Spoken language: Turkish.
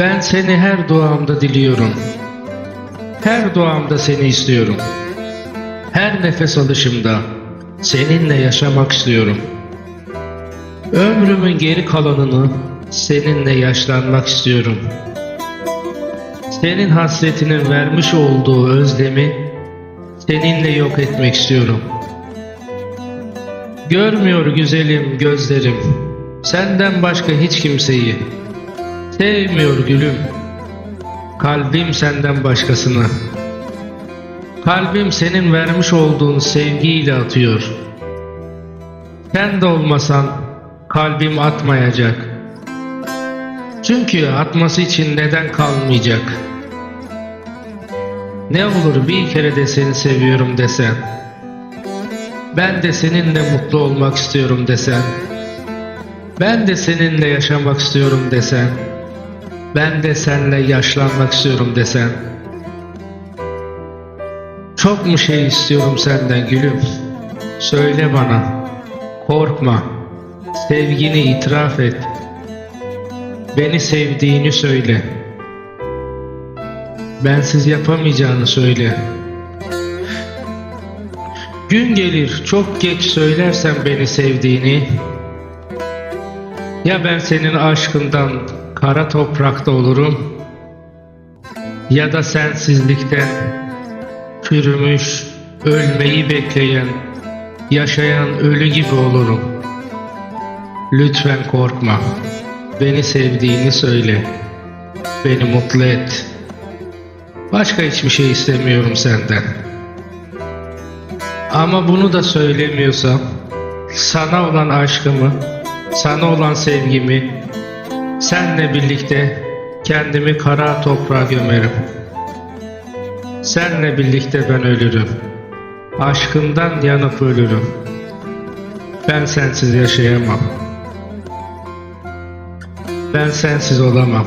Ben seni her duamda diliyorum. Her duamda seni istiyorum. Her nefes alışımda seninle yaşamak istiyorum. Ömrümün geri kalanını seninle yaşlanmak istiyorum. Senin hasretinin vermiş olduğu özlemi seninle yok etmek istiyorum. Görmüyor güzelim gözlerim senden başka hiç kimseyi. Sevmiyor gülüm. Kalbim senden başkasını. Kalbim senin vermiş olduğun sevgiyle atıyor. Sen de olmasan kalbim atmayacak. Çünkü atması için neden kalmayacak? Ne olur bir kere de seni seviyorum desen. Ben de seninle mutlu olmak istiyorum desen. Ben de seninle yaşamak istiyorum desen. Ben de seninle yaşlanmak istiyorum desen. Çok mu şey istiyorum senden gülüm? Söyle bana. Korkma. Sevgini itiraf et. Beni sevdiğini söyle. Bensiz yapamayacağını söyle. Gün gelir çok geç söylersen beni sevdiğini. Ya ben senin aşkından kara toprakta olurum ya da sensizlikten çürümüş, ölmeyi bekleyen, yaşayan ölü gibi olurum. Lütfen korkma. Beni sevdiğini söyle. Beni mutlu et. Başka hiçbir şey istemiyorum senden. Ama bunu da söylemiyorsam sana olan aşkımı, sana olan sevgimi senle birlikte kendimi kara toprağa gömerim. Senle birlikte ben ölürüm. Aşkından yanıp ölürüm. Ben sensiz yaşayamam. Ben sensiz olamam.